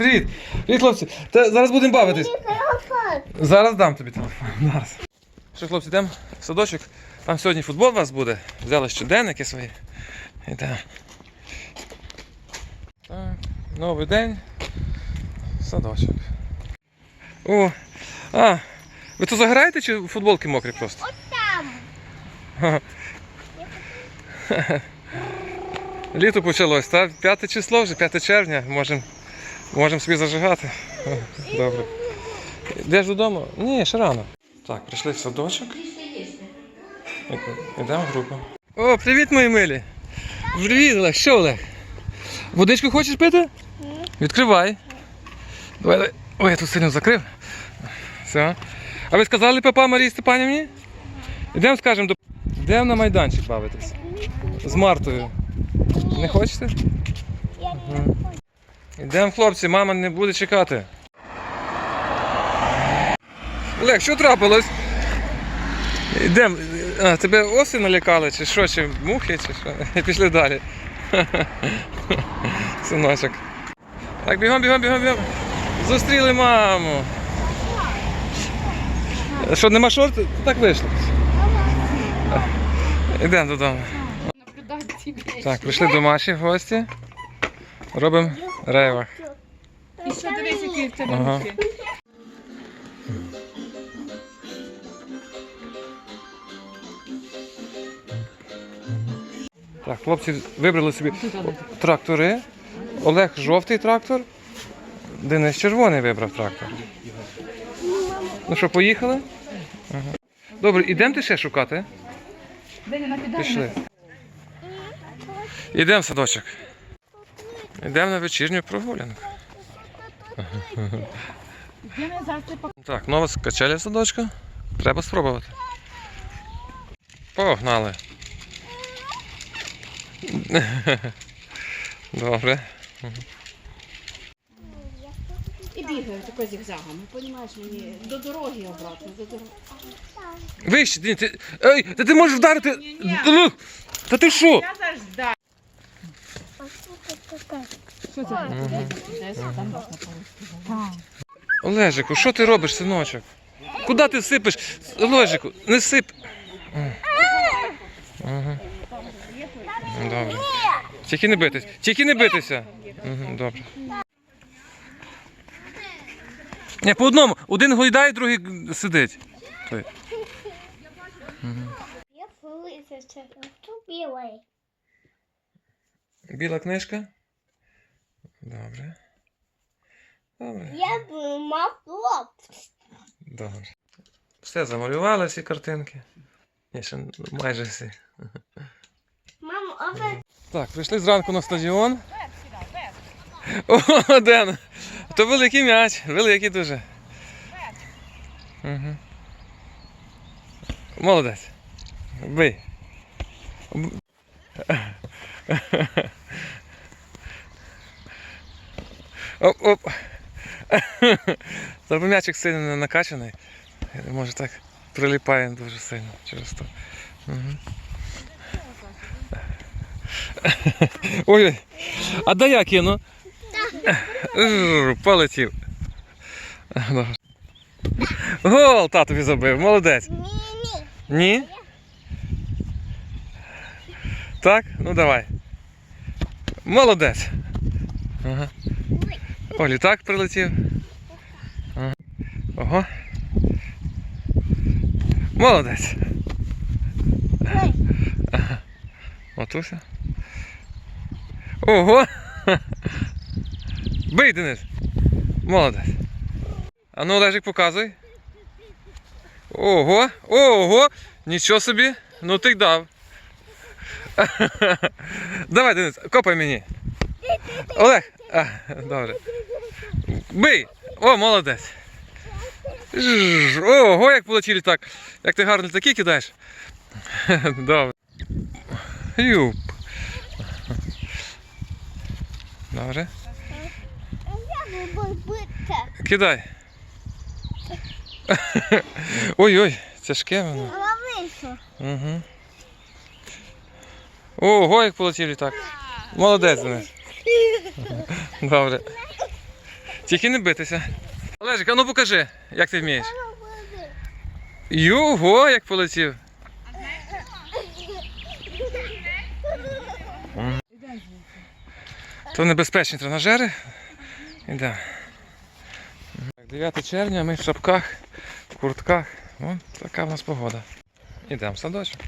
Привіт! Привіт, хлопці! Та зараз будемо бавитись. Телефон. Зараз дам тобі телефон. Зараз. Що, хлопці, йдемо в садочок. Там сьогодні футбол у вас буде. Взяли щоденники свої. Йдемо. Так, новий день. Садочок. О, а, ви тут заграєте чи футболки мокрі просто? Там. Літо почалось, так? П'яте число вже, 5 червня. Можемо можем собі зажигати. Добре. Йдеш додому? Ні, ще рано. Так, прийшли в садочок. Йдемо в групу. О, привіт, мої милі. Привіт, Олег. Що, Олег? Водичку хочеш пити? Відкривай. Давай, давай. Ой, я тут сильно закрив. Все. А ви сказали папа Марії Степанівні? Йдемо, скажемо, до... Йдемо на майданчик бавитись. З Мартою. Не хочете? Я не хочу. Йдемо, хлопці, мама не буде чекати. Олег, що трапилось? Йдемо. А, тебе оси налякали, чи що, чи мухи, чи що? Пішли далі. Синочок. Так, бігом, бігом, бігом, бігом. Зустріли маму. Що, нема шорт? Так вийшло. Йдемо додому. Так, прийшли домашні гості. Робимо рейвах. І що дивись, які в тебе Ага. руки. Так, хлопці вибрали собі трактори. Олег жовтий трактор. Денис червоний вибрав трактор. Ну що, поїхали? Ага. Добре, ідемте ще шукати. Пішли. Ідемо в садочок. Йдемо на вечірню прогулянку. Так, нова качеля садочка. Треба спробувати. Погнали. Добре. І бігаю тако зігзагами, понімаєш мені, до дороги обратно, до дороги. Вище, ти. Ей, та ти можеш вдарити. Ні-ні. Ну, Та ти що? Я завжди. Олежику, що ти робиш, синочок? Куди ти сипиш? Олежику, не сип. Добре. Тільки не битись. Тільки не битися. Угу, добре. Ні, по одному. Один гойдає, другий сидить. Той. Я вилизався. Хто білий? Біла книжка. Добре. Добре. Я б мав лоб. Добре. Все замалювали всі картинки. Ні, ще майже всі. Мамо, а ви Так, прийшли зранку на стадіон. О, Ден! То великий м'яч, великий дуже. Угу. Молодець. Бий. Б- Оп, оп. Треба м'ячик сильно не накачаний. Може так приліпає дуже сильно через то. Ой, а дай я кину. Полетів. Гол татові забив, молодець. Ні? Так? Ну давай. Молодець. Ага. О, літак прилетів. Ага. Ого. Молодець. Ой, Матуся. Ого! Бий, Денис! Молодець. А ну, Олежик, показуй. Ого! Ого! Нічого собі! Ну ти дав. Давай, Денис, копай мені. Олег! А, добре. Бий! О, молодець. Ого, як полетіли так. Як ти гарно літаки кидаєш. Добре. Юп. Добре. Кидай. Ой-ой, тяжке воно. Угу. Ого, як полетів літак. Молодець. Добре. Тільки не битися. Олежик, а ну покажи, як ти вмієш. Його, як полетів. То небезпечні тренажери. Ідемо. 9 червня, ми в шапках, в куртках. О, така в нас погода. Ідемо в садочок.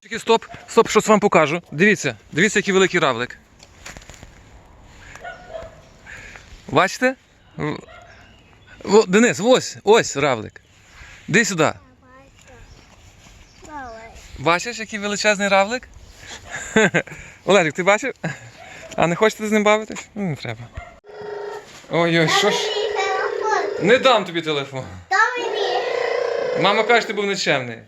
Тільки стоп, стоп, щось вам покажу. Дивіться, дивіться, який великий равлик. Бачите? Во, Денис, ось, ось равлик. Іди сюди. Бачиш, який величезний равлик? Олежик, ти бачив? А не хочете з ним бавитись? Ну, не треба. Ой-ой, що ж. Не дам тобі телефон. Мама каже, ти був нечемний.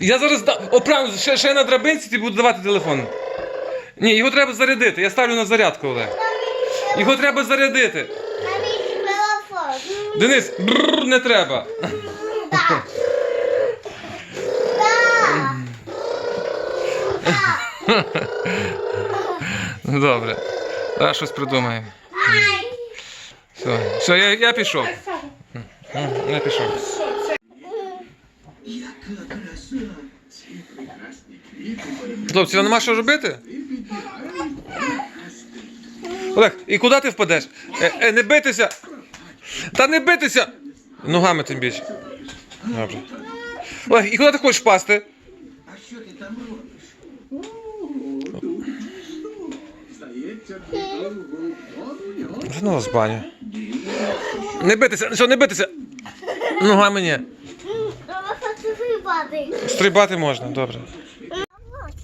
Я зараз дам. О, правильно, ще, ще на драбинці ти буду давати телефон. Ні, його треба зарядити. Я ставлю на зарядку, Олег. Його треба зарядити. Денис, бррр, не треба. Ну, Добре. Зараз щось придумаємо. Все, все я, я пішов. Я пішов. Хлопці, вам нема що робити? Олег, і куди ти впадеш? Е, е, не битися! Та не битися! Ногами тим більше. Добре. Олег, і куди ти хочеш впасти? Вернула з баню. Не битися, що не битися? Ногами ні. Стрибати можна, добре.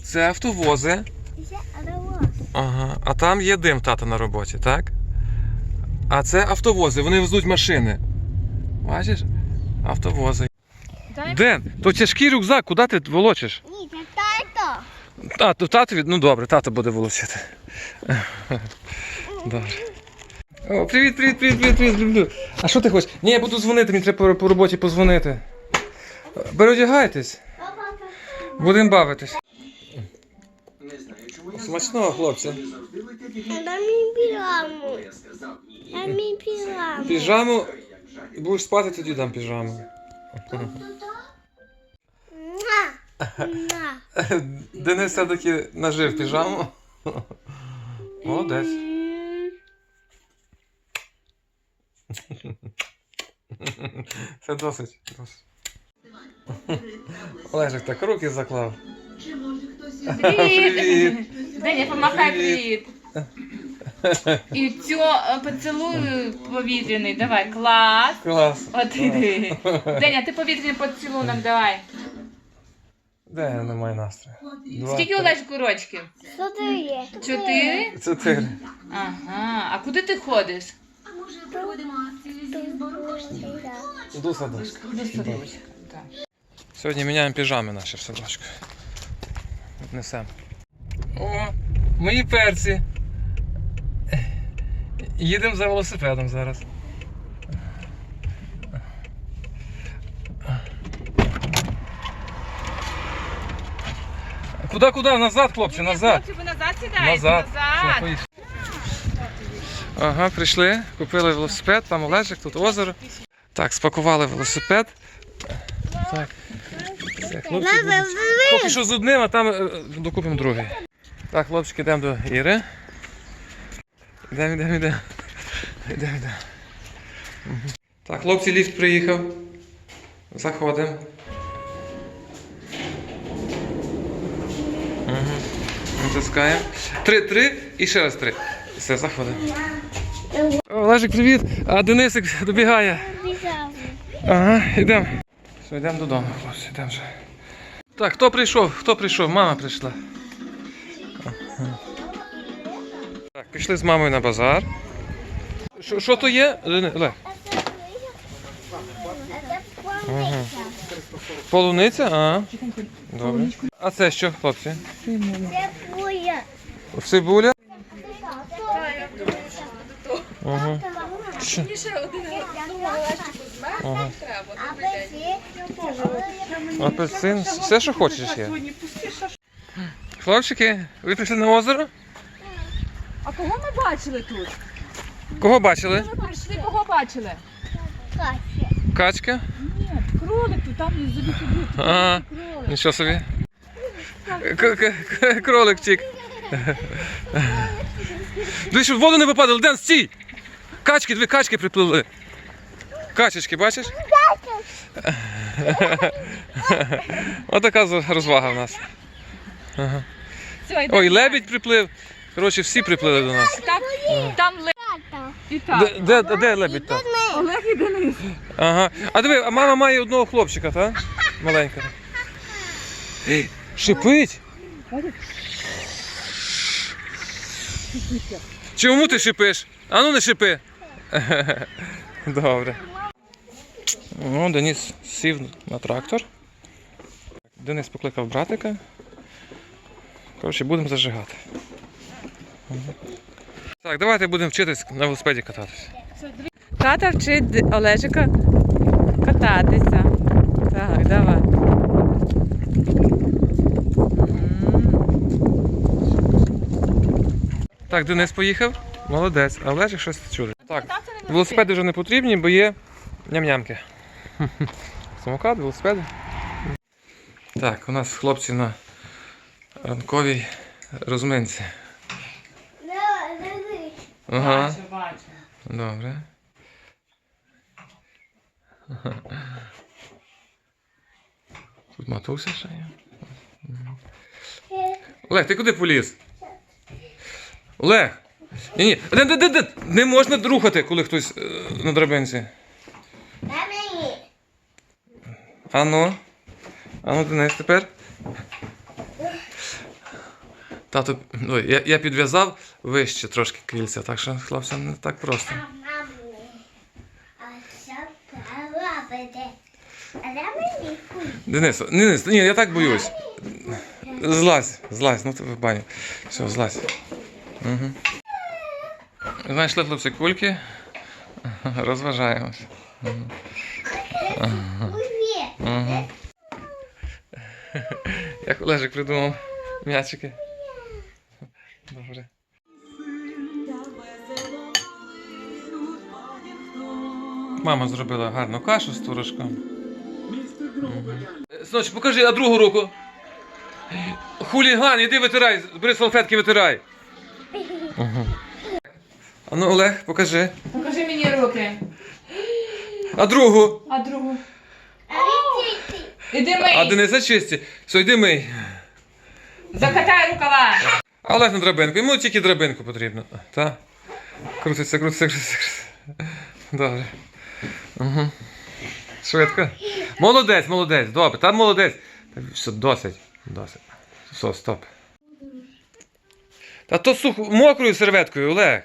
Це автовози. Ага. А там є дим тата на роботі, так? А це автовози, вони везуть машини. Бачиш? Автовози. Ден, то тяжкий рюкзак, куди ти волочиш? Ні, це тато. А, то татові, ну добре, тато буде волочити. Добре. О, привіт, привіт, привіт, привіт, привіт, люблю. А що ти хочеш? Ні, я буду дзвонити, мені треба по, по роботі позвонити. Переодягайтесь, будемо бавитись. Смачного, хлопці. Дай мені піжаму. Дай мені піжаму. Піжаму. Будеш спати, тоді дам піжаму. Денис все-таки нажив піжаму. Молодець. Це досить. досить. Олежик так руки заклав. Привіт! Деня, помахай Привіт. І цю е, поцілуй повітряний. Давай, клас. Клас. От іди. Деня, ти повітряний поцілунок давай. Де я не маю настрою? Два, Скільки три, Олежку рочків? Що це є? Чотири? Чотири. Ага. А куди ти ходиш? До садочка. До садочка. Так. Сьогодні міняємо піжами наші в садочку. Несемо. О, мої перці. Їдемо за велосипедом зараз. Куди, куди? Назад, хлопці, назад. Хлопці, ви назад сідаєте? Назад. Назад. Ага, прийшли, купили велосипед, там Олежик, тут озеро. Так, спакували велосипед. Так. Все, будуть- Поки що з одним, а там е, докупимо другий. Так, хлопчики, йдемо до Іри. Йдемо, йдемо, йдемо. Йдемо, йдемо. Так, хлопці, ліфт приїхав. Заходимо. Угу. Натискаємо. Три, три і ще раз три. Все, заходимо. Олежик, привіт. А Денисик добігає. Ага, йдемо. Все, йдемо додому, хлопці, йдемо вже. Так, хто прийшов? Хто прийшов? Мама прийшла. Так, пішли з мамою на базар. Що, що то є? Олег? Ага. Полуниця? А. Добре. А це що, хлопці? Твоє. Цибуля? Ага. Що? Ага. Апельсин. Все, що хочеш є. Хлопчики, ви прийшли на озеро? А кого ми бачили тут? Кого бачили? Ми прийшли, кого бачили? Катя. Качка? Ні, кролик тут там за вікою. А, нічого собі. Кролик втік. Дивись, щоб в воду не випадали. Ден, стій! Качки, дві качки припливли. Качечки, бачиш? Отака розвага в нас. Ой, лебідь приплив. Коротше, всі приплили до нас. Так, там лебідь. І так. Де, де, де лебідь там? Олег і Денис. Ага. А диви, а мама має одного хлопчика, так? Маленького. Шипить. Чому ти шипиш? А ну не шипи. Добре. Ну, Денис сів на трактор. Денис покликав братика. Коротше, будемо зажигати. Так, давайте будемо вчитись на велосипеді кататись. Тата вчить Олежика кататися. Так, давай. Так, Денис поїхав. Молодець, а Олежик щось чуде. Так, велосипеди вже не потрібні, бо є ням-нямки. Самокат, велосипеди. Так, у нас хлопці на ранковій розминці. Ага, добре. Тут матуся ще є. Олег, ти куди поліз? Олег! Ні, ні, де, де, де, де? не можна рухати, коли хтось е, на драбинці. Дай мені. Ану. Ану, Денис тепер. Тато, ой, я, я підв'язав вище трошки кільця, так що хлопцям не так просто. А мамі. А що робите? А дай мені куль. Денис, Денис, ні, я так боюсь. Злазь, злазь, ну ти в баню. Все, злазь. Угу. Знайшли хлопці кульки. Розважаємось. Угу. Як Олежик придумав м'ячики. Добре. Мама зробила гарну кашу з. Мгм. Е, покажи, а другу руку. Хуліган, іди витирай, бери салфетки, витирай. А ну, Олег, покажи. Покажи мені руки. А другу. А другу. А ви тільки. Іди мий. А Дениса чисті. Все, йди мий. Закатай рукава. А Олег на драбинку. Йому тільки драбинку потрібно. Так? Крутиться, крутиться, крутиться. крутиться. Добре. Угу. Швидко. Молодець, молодець. Добре, там молодець. Все, досить. Досить. Все, стоп. Та то сух, мокрою серветкою, Олег.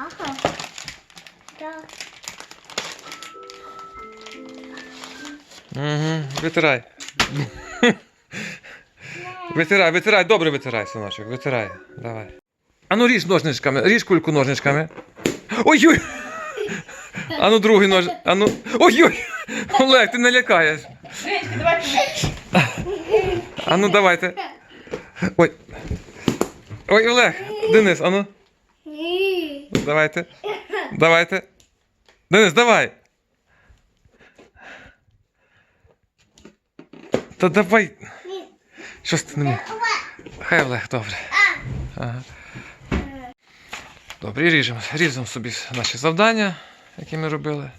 Мама. Так. Угу. Витирай. Витирай, витирай, добре витирай, синочок, витирай. Давай. А ну ріж ножничками, ріж кульку ножничками. Ой-ой! А ну другий нож. А ну. Ой-ой! Олег, ти не лякаєш. Женечка, давай. А ну давайте. Ой. Ой, Олег, Денис, а ну. Ні. Давайте. Давайте. Денис, давай. Та давай. Щось ти не міг. Хай Олег, добре. Ага. Добре, ріжемо. Ріжемо собі наші завдання, які ми робили.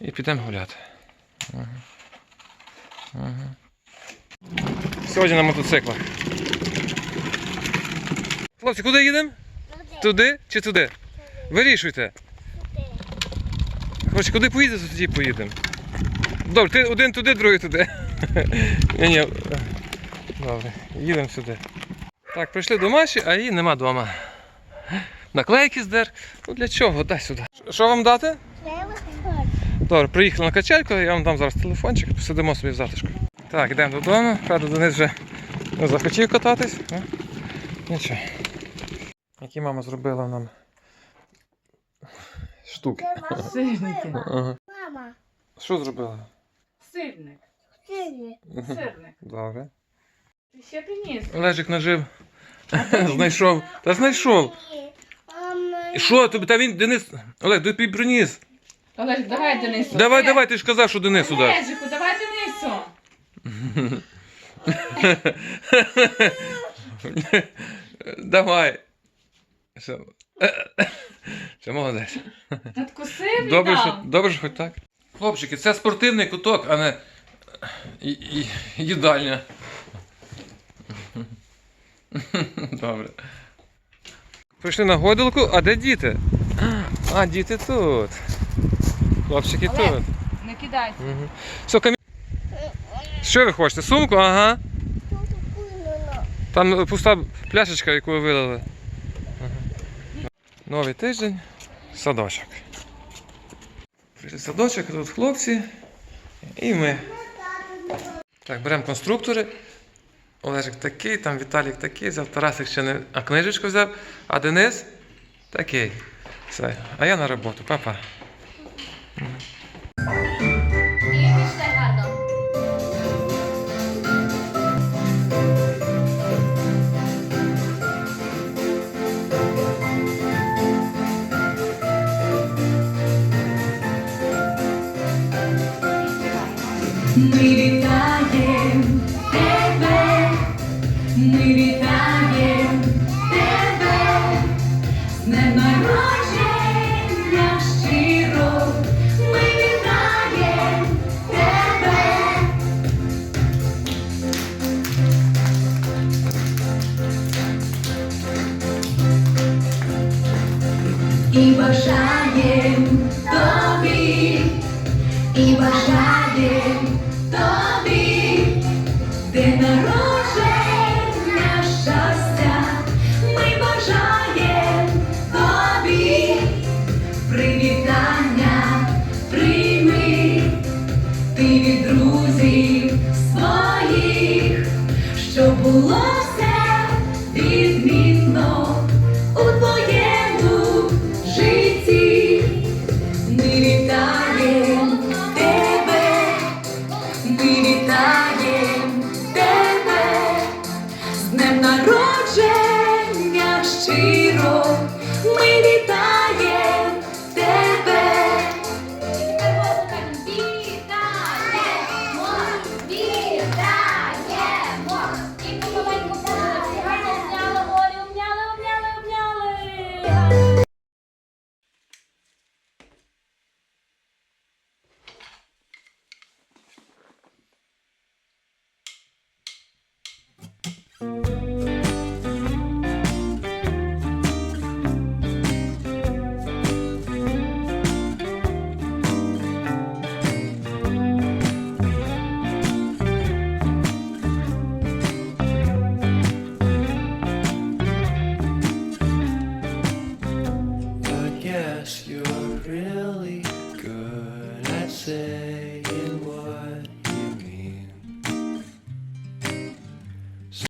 І підемо гуляти. Ага. Ага. Сьогодні на мотоциклах. Хлопці, куди їдемо? Туди чи туди? Вирішуйте. Коротше, куди поїдете, то тоді поїдемо. Добре, ти один туди, другий туди. ні, ні. Добре, їдемо сюди. Так, прийшли до Маші, а її нема вдома. Наклейки здер. Ну для чого? Дай сюди. Що вам дати? Добре, приїхали на качельку, я вам дам зараз телефончик, посидимо собі в затишку. Так, йдемо додому. Правда, Денис вже захотів кататись. Ну, нічого. Які мама зробила нам штуки. Сирники. Ага. Мама. Що зробила? Сирник. Сирник. Добре. Ти ще приніс. Олежик нажив. знайшов. Та знайшов. Що тобі? Та він Денис. Олег, тобі приніс. Олег, давай Денису. Давай, давай, ти ж казав, що Денису дай. Олежику, давай Денису. Давай. Що? Що молодець. Надкусив і Добре, що, добре, що хоч так. Хлопчики, це спортивний куток, а не і, і, їдальня. Добре. Прийшли на гойдалку, а де діти? А, діти тут. Хлопчики Олег. тут. Не кидайте. Угу. Все, камі... Що ви хочете? Сумку? Ага. Там пуста пляшечка, яку ви вилили. Новий тиждень. Садочок. Прийшли садочок, тут хлопці. І ми. Так, беремо конструктори. Олежик такий, там Віталік такий, взяв Тарасик ще не. А книжечку взяв, а Денис такий. Все. А я на роботу, папа. І бажаєм тобі і бажаєм тобі, де народження